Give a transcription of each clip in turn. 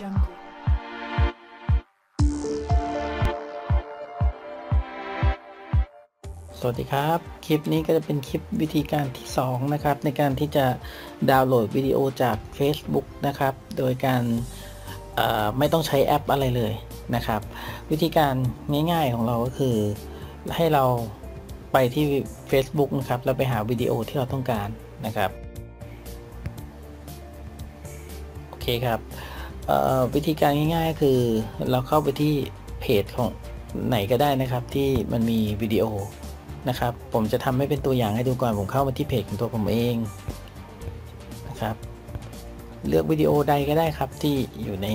jungle. สวัสดีครับ คลิปนี้ก็จะเป็นคลิปวิธีการที่ 2 นะครับ ในการที่จะดาวน์โหลดวิดีโอจาก Facebook นะครับ โดยการไม่ต้องใช้แอปอะไรเลยนะครับ วิธีการง่ายๆของเราก็คือให้เราไปที่ Facebook นะครับ แล้วไปหาวิดีโอที่เราต้องการนะครับ โอเคครับ วิธีการง่าย ๆ คือเราเข้าไปที่เพจของไหนก็ได้นะครับ ที่มันมีวิดีโอนะครับ ผมจะทำให้เป็นตัวอย่างให้ดูก่อนผมเข้ามาที่เพจของตัวผมเองนะครับ เลือกวิดีโอใดก็ได้ครับที่อยู่ใน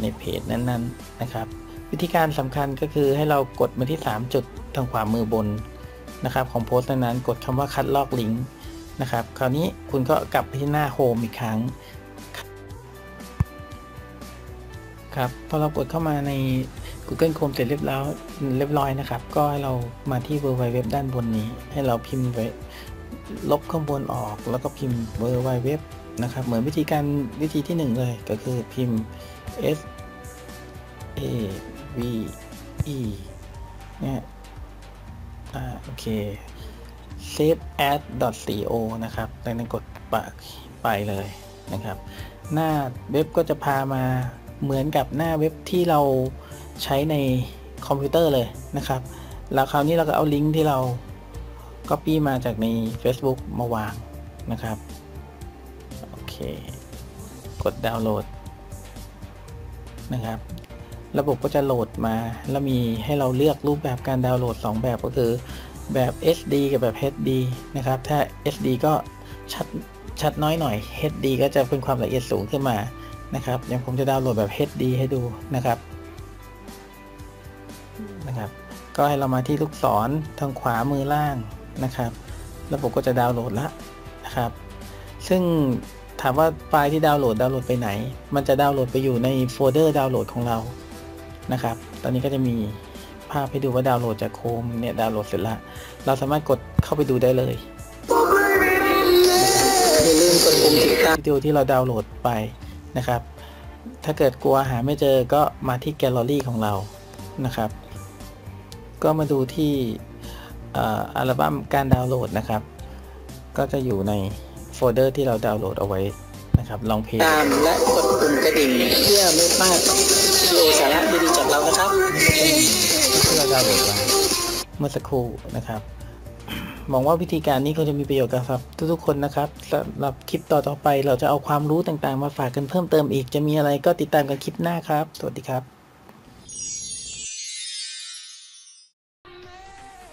ในเพจนั้นๆนะครับ วิธีการสำคัญก็คือให้เรากดมาที่ 3 จุดทางขวามือบนนะครับ ของโพสต์นั้นๆกดคำว่าคัดลอกลิงก์นะครับ คราวนี้คุณก็กลับไปที่หน้าโฮมอีกครั้ง ครับพอเรากดเข้ามาใน Google Chrome เสร็จเรียบร้อยเรียบร้อยนะครับ ก็ให้เรามาที่ w w w ด้านบนนี้ ให้เราพิมพ์ไว้ลบข้างบนออก แล้วก็พิมพ์ w w w นะครับ เหมือนวิธีการวิธีที่หนึ่งเลยก็คือพิมพ์ s a v e เนี่ยอ่าโอเค save as co นะครับดังนั้นกดไปเลยนะครับ หน้าเว็บก็จะพามา เหมือนกับหน้าเว็บที่เราใช้ในคอมพิวเตอร์เลยนะครับ แล้วคราวนี้เราก็เอาลิงก์ที่เรา Copy มาจากใน Facebook มาวางนะครับ โอเค กดดาวน์โหลดนะครับ ระบบก็จะโหลดมา แล้วมีให้เราเลือกรูปแบบการดาวน์โหลด 2 แบบก็คือแบบ SD กับแบบ HD นะครับ ถ้า SD ก็ชัดชัดน้อยหน่อย HD ก็จะเป็นความละเอียดสูงขึ้นมา นะครับอย่างผมจะดาวน์โหลดแบบ HD ให้ดูนะครับนะครับ ก็ให้เรามาที่ลูกศรทางขวามือล่างนะครับ ระบบก็จะดาวน์โหลดละนะครับ ซึ่งถามว่าไฟล์ที่ดาวน์โหลดดาวน์โหลดไปไหน มันจะดาวน์โหลดไปอยู่ในโฟลเดอร์ดาวน์โหลดของเรานะครับ ตอนนี้ก็จะมีภาพให้ดูว่าดาวน์โหลดจากโคมเนี่ยดาวน์โหลดเสร็จล้วเราสามารถกดเข้าไปดูได้เลยอย่าลืมกดปุ่มติดตามวิดีโอที่เราดาวน์โหลดไป นะครับ ถ้าเกิดกลัวหาไม่เจอก็มาที่แกลเลอรี่ของเรานะครับ ก็มาดูที่อัลบั้มการดาวน์โหลดนะครับ ก็จะอยู่ในโฟลเดอร์ที่เราดาวน์โหลดเอาไว้นะครับ ลองเพลงตามและกดปุ่มกระดิ่งเพื่อไม่พลาดวิดีโอสาระดีๆจากเรานะครับที่เราดาวน์โหลดไว้เมื่อสักครู่นะครับ หวังว่าวิธีการนี้คงจะมีประโยชน์กับทุกๆคนนะครับสำหรับคลิปต่อๆไป เราจะเอาความรู้ต่างๆ มาฝากกันเพิ่มเติมอีก จะมีอะไรก็ติดตามกันคลิปหน้าครับ สวัสดีครับ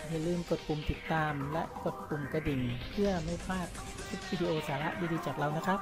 อย่าลืมกดปุ่มติดตามและกดปุ่มกระดิ่ง เพื่อไม่พลาดคลิปวิดีโอสาระดีๆจากเรานะครับ